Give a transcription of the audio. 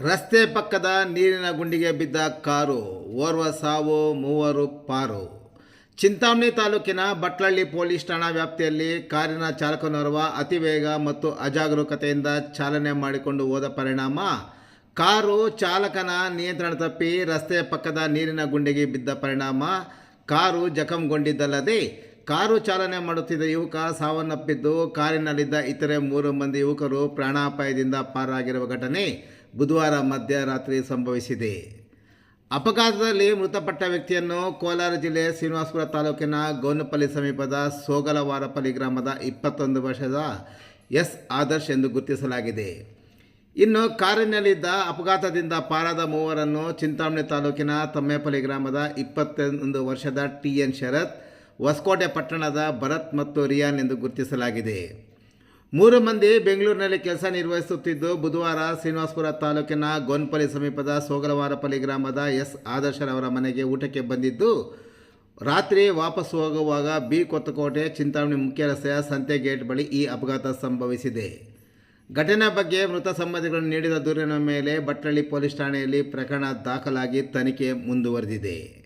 ರಸ್ತೆ ಪಕ್ಕದ ನೀರಿನ ಗುಂಡಿಗೆ ಬಿದ್ದ ಕಾರು, ಓರ್ವ ಸಾವು, ಮೂವರು ಪಾರು. ಚಿಂತಾಮಣಿ ತಾಲೂಕಿನ ಬಟ್ಲಳ್ಳಿ ಪೊಲೀಸ್ ಠಾಣಾ ವ್ಯಾಪ್ತಿಯಲ್ಲಿ ಕಾರಿನ ಚಾಲಕನೋರ್ವ ಅತಿ ವೇಗ ಮತ್ತು ಅಜಾಗರೂಕತೆಯಿಂದ ಚಾಲನೆ ಮಾಡಿಕೊಂಡು ಹೋದ ಪರಿಣಾಮ, ಕಾರು ಚಾಲಕನ ನಿಯಂತ್ರಣ ತಪ್ಪಿ ರಸ್ತೆಯ ಪಕ್ಕದ ನೀರಿನ ಗುಂಡಿಗೆ ಬಿದ್ದ ಪರಿಣಾಮ, ಕಾರು ಜಖಂಗೊಂಡಿದ್ದಲ್ಲದೆ ಕಾರು ಚಾಲನೆ ಮಾಡುತ್ತಿದ್ದ ಯುವಕ ಸಾವನ್ನಪ್ಪಿದ್ದು ಕಾರಿನಲ್ಲಿದ್ದ ಇತರೆ ಮೂರು ಮಂದಿ ಯುವಕರು ಪ್ರಾಣಾಪಾಯದಿಂದ ಪಾರಾಗಿರುವ ಘಟನೆ ಬುಧವಾರ ಮಧ್ಯರಾತ್ರಿ ಸಂಭವಿಸಿದೆ. ಅಪಘಾತದಲ್ಲಿ ಮೃತಪಟ್ಟ ವ್ಯಕ್ತಿಯನ್ನು ಕೋಲಾರ ಜಿಲ್ಲೆ ಶ್ರೀನಿವಾಸಪುರ ತಾಲೂಕಿನ ಗೋನಪಲ್ಲಿ ಸಮೀಪದ ಸೋಗಲವಾರಪಲ್ಲಿ ಗ್ರಾಮದ ಇಪ್ಪತ್ತೊಂದು ವರ್ಷದ ಎಸ್ ಆದರ್ಶ್ ಎಂದು ಗುರುತಿಸಲಾಗಿದೆ. ಇನ್ನು ಕಾರಿನಲ್ಲಿದ್ದ ಅಪಘಾತದಿಂದ ಪಾರಾದ ಮೂವರನ್ನು ಚಿಂತಾಮಣಿ ತಾಲೂಕಿನ ತಮ್ಮೇಪಲ್ಲಿ ಗ್ರಾಮದ ಇಪ್ಪತ್ತೊಂದು ವರ್ಷದ ಟಿ ಎನ್ ಶರತ್, ಹೊಸಕೋಟೆ ಪಟ್ಟಣದ ಭರತ್ ಮತ್ತು ರಿಯಾನ್ ಎಂದು ಗುರುತಿಸಲಾಗಿದೆ. ಮೂರು ಮಂದಿ ಬೆಂಗಳೂರಿನಲ್ಲಿ ಕೆಲಸ ನಿರ್ವಹಿಸುತ್ತಿದ್ದು ಬುಧವಾರ ಶ್ರೀನಿವಾಸಪುರ ತಾಲೂಕಿನ ಗೊನ್ಪಲ್ಲಿ ಸಮೀಪದ ಸೋಗಲವಾರಪಲ್ಲಿ ಗ್ರಾಮದ ಎಸ್ ಆದರ್ಶರವರ ಮನೆಗೆ ಊಟಕ್ಕೆ ಬಂದಿದ್ದು, ರಾತ್ರಿ ವಾಪಸ್ ಹೋಗುವಾಗ ಬಿ ಕೊತ್ತಕೋಟೆ ಚಿಂತಾಮಣಿ ಮುಖ್ಯ ರಸ್ತೆಯ ಸಂತೆ ಗೇಟ್ ಬಳಿ ಈ ಅಪಘಾತ ಸಂಭವಿಸಿದೆ. ಘಟನೆ ಬಗ್ಗೆ ಮೃತ ಸಂಬಂಧಿಗಳನ್ನು ನೀಡಿದ ದೂರಿನ ಮೇಲೆ ಬಟ್ಟಳ್ಳಿ ಪೊಲೀಸ್ ಠಾಣೆಯಲ್ಲಿ ಪ್ರಕರಣ ದಾಖಲಾಗಿ ತನಿಖೆ ಮುಂದುವರೆದಿದೆ.